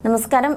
നമസ്കാരം.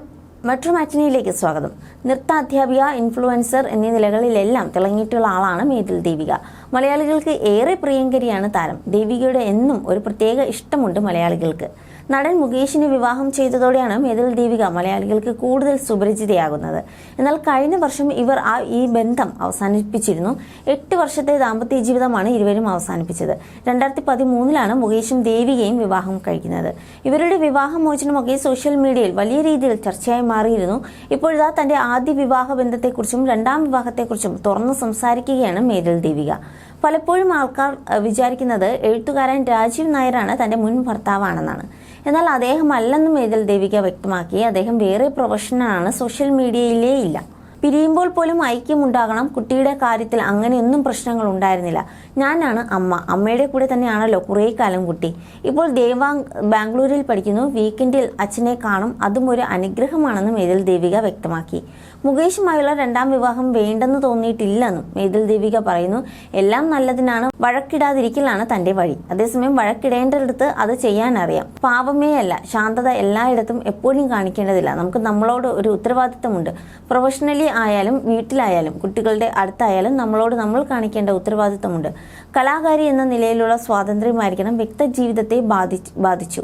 മെട്രോ മാറ്റിനിയിലേക്ക് സ്വാഗതം. നൃത്താധ്യാപിക ഇൻഫ്ലുവൻസർ എന്നീ നിലകളിലെല്ലാം തിളങ്ങിയിട്ടുള്ള ആളാണ് മേതിൽ ദേവിക മലയാളികൾക്ക് ഏറെ പ്രിയങ്കരിയാണ് താരം. ദേവികയുടെ എന്നും ഒരു പ്രത്യേക ഇഷ്ടമുണ്ട് മലയാളികൾക്ക്. നടൻ മുകേഷിനെ വിവാഹം ചെയ്തതോടെയാണ് മേതിൽ ദേവിക മലയാളികൾക്ക് കൂടുതൽ സുപരിചിതയാകുന്നത്. എന്നാൽ കഴിഞ്ഞ വർഷം ഇവർ ആ ഈ ബന്ധം അവസാനിപ്പിച്ചിരുന്നു. എട്ട് വർഷത്തെ ദാമ്പത്യ ജീവിതമാണ് ഇരുവരും അവസാനിപ്പിച്ചത്. രണ്ടായിരത്തി പതിമൂന്നിലാണ് മുകേഷും ദേവികയും വിവാഹം കഴിക്കുന്നത്. ഇവരുടെ വിവാഹമോചനമൊക്കെ സോഷ്യൽ മീഡിയയിൽ വലിയ രീതിയിൽ ചർച്ചയായി മാറിയിരുന്നു. ഇപ്പോഴിതാ തന്റെ ആദ്യ വിവാഹ ബന്ധത്തെക്കുറിച്ചും രണ്ടാം വിവാഹത്തെക്കുറിച്ചും തുറന്നു സംസാരിക്കുകയാണ് മേതിൽ ദേവിക. പലപ്പോഴും ആൾക്കാർ വിചാരിക്കുന്നത് എഴുത്തുകാരൻ രാജീവ് നായരാണ് തന്റെ മുൻ ഭർത്താവാണെന്നാണ്. എന്നാൽ അദ്ദേഹം അല്ലെന്നും മേതിൽ ദേവിക വ്യക്തമാക്കി അദ്ദേഹം വേറെ പ്രൊഫഷനാണ് സോഷ്യൽ മീഡിയയിലേ ഇല്ല. പിരിയുമ്പോൾ പോലും ഐക്യമുണ്ടാകണം കുട്ടിയുടെ കാര്യത്തിൽ അങ്ങനെയൊന്നും പ്രശ്നങ്ങൾ ഉണ്ടായിരുന്നില്ല. ഞാനാണ് അമ്മ അമ്മയുടെ കൂടെ തന്നെയാണല്ലോ കുറേ കാലം കുട്ടി. ഇപ്പോൾ ദേവാങ് ബാംഗ്ലൂരിൽ പഠിക്കുന്നു വീക്കെൻഡിൽ അച്ഛനെ കാണും അതും ഒരു അനുഗ്രഹമാണെന്നും മേതിൽ ദേവിക വ്യക്തമാക്കി. മുകേഷുമായുള്ള രണ്ടാം വിവാഹം വേണ്ടെന്ന് തോന്നിയിട്ടില്ലെന്നും മേതിൽ ദേവിക പറയുന്നു. എല്ലാം നല്ലതിനാണ് വഴക്കിടാതിരിക്കലാണ് തന്റെ വഴി. അതേസമയം വഴക്കിടേണ്ടടുത്ത് അത് ചെയ്യാൻ അറിയാം പാവമേ അല്ല ശാന്തത എല്ലായിടത്തും എപ്പോഴും കാണിക്കേണ്ടതില്ല. നമുക്ക് നമ്മളോട് ഒരു ഉത്തരവാദിത്തമുണ്ട്. പ്രൊഫഷണലി ആയാലും വീട്ടിലായാലും കുട്ടികളുടെ അടുത്തായാലും നമ്മളോട് നമ്മൾ കാണിക്കേണ്ട ഉത്തരവാദിത്തമുണ്ട്. കലാകാരി എന്ന നിലയിലുള്ള സ്വാതന്ത്ര്യമായിരിക്കണം വ്യക്തി ജീവിതത്തെ ബാധിച്ചു ബാധിച്ചു.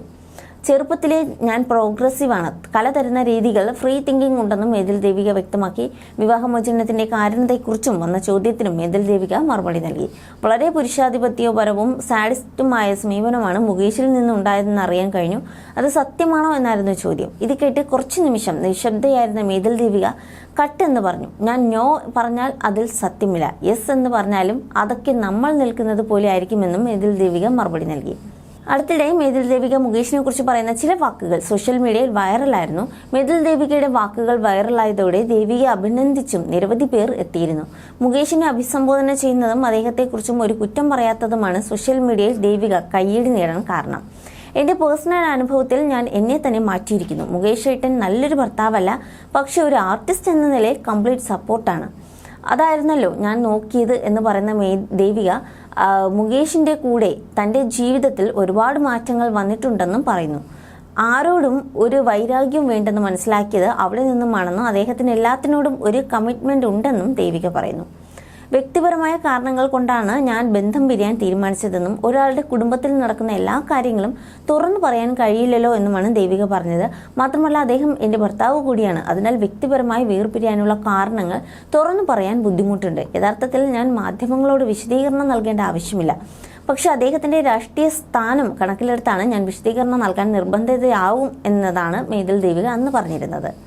ചെറുപ്പത്തിലെ ഞാൻ പ്രോഗ്രസീവാണ് കല തരുന്ന രീതികൾ ഫ്രീ തിങ്കിങ് ഉണ്ടെന്നും മേതിൽ ദേവിക വ്യക്തമാക്കി. വിവാഹമോചനത്തിന്റെ കാരണത്തെക്കുറിച്ചും വന്ന ചോദ്യത്തിനും മേതിൽ ദേവിക മറുപടി നൽകി. വളരെ പുരുഷാധിപത്യപരവും സാഡിസ്റ്റുമായ സമീപനമാണ് മുകേഷിൽ നിന്നുണ്ടായതെന്ന് അറിയാൻ കഴിഞ്ഞു. അത് സത്യമാണോ എന്നായിരുന്നു ചോദ്യം. ഇത് കേട്ട് കുറച്ചു നിമിഷം നിശബ്ദയായിരുന്ന മേതിൽ ദേവിക കട്ട് എന്ന് പറഞ്ഞു. ഞാൻ നോ പറഞ്ഞാൽ അതിൽ സത്യമില്ല. യെസ് എന്ന് പറഞ്ഞാലും അതൊക്കെ നമ്മൾ നിൽക്കുന്നത് പോലെ ആയിരിക്കുമെന്നും മേതിൽ ദേവിക മറുപടി നൽകി. അടുത്തിടെ മേതിൽ ദേവിക മുകേഷിനെ കുറിച്ച് പറയുന്ന ചില വാക്കുകൾ സോഷ്യൽ മീഡിയയിൽ വൈറലായിരുന്നു. മേതിൽ ദേവികയുടെ വാക്കുകൾ വൈറലായതോടെ ദേവികയെ അഭിനന്ദിച്ചും നിരവധി പേർ എത്തിയിരുന്നു. മുകേഷിനെ അഭിസംബോധന ചെയ്യുന്നതും അദ്ദേഹത്തെക്കുറിച്ചും ഒരു കുറ്റം പറയാത്തതുമാണ് സോഷ്യൽ മീഡിയയിൽ ദേവിക കയ്യടി നേടാൻ കാരണം. എന്റെ പേഴ്സണൽ അനുഭവത്തിൽ ഞാൻ എന്നെ തന്നെ മാറ്റിയിരിക്കുന്നു. മുകേഷ് ഏട്ടൻ നല്ലൊരു ഭർത്താവല്ല പക്ഷെ ഒരു ആർട്ടിസ്റ്റ് എന്ന നിലയിൽ കംപ്ലീറ്റ് സപ്പോർട്ടാണ്. അതായിരുന്നല്ലോ ഞാൻ നോക്കിയത് എന്ന് പറയുന്ന മേ ദേവിക മുകേഷിന്റെ കൂടെ തന്റെ ജീവിതത്തിൽ ഒരുപാട് മാറ്റങ്ങൾ വന്നിട്ടുണ്ടെന്നും പറയുന്നു. ആരോടും ഒരു വൈരാഗ്യം വേണ്ടെന്ന് മനസ്സിലാക്കിയത് അവിടെ നിന്നുമാണെന്നും അദ്ദേഹത്തിന് എല്ലാത്തിനോടും ഒരു കമ്മിറ്റ്മെന്റ് ഉണ്ടെന്നും ദേവിക പറയുന്നു. വ്യക്തിപരമായ കാരണങ്ങൾ കൊണ്ടാണ് ഞാൻ ബന്ധം പിരിയാൻ തീരുമാനിച്ചതെന്നും ഒരാളുടെ കുടുംബത്തിൽ നടക്കുന്ന എല്ലാ കാര്യങ്ങളും തുറന്നു പറയാൻ കഴിയില്ലല്ലോ എന്നുമാണ് ദേവിക പറഞ്ഞത്. മാത്രമല്ല അദ്ദേഹം എന്റെ ഭർത്താവ് കൂടിയാണ്. അതിനാൽ വ്യക്തിപരമായി വേർപിരിയാനുള്ള കാരണങ്ങൾ തുറന്നു പറയാൻ ബുദ്ധിമുട്ടുണ്ട്. യഥാർത്ഥത്തിൽ ഞാൻ മാധ്യമങ്ങളോട് വിശദീകരണം നൽകേണ്ട ആവശ്യമില്ല. പക്ഷെ അദ്ദേഹത്തിന്റെ രാഷ്ട്രീയ സ്ഥാനം കണക്കിലെടുത്താണ് ഞാൻ വിശദീകരണം നൽകാൻ നിർബന്ധിതയാവും എന്നതാണ് മേതിൽ ദേവിക അന്ന് പറഞ്ഞിരുന്നത്.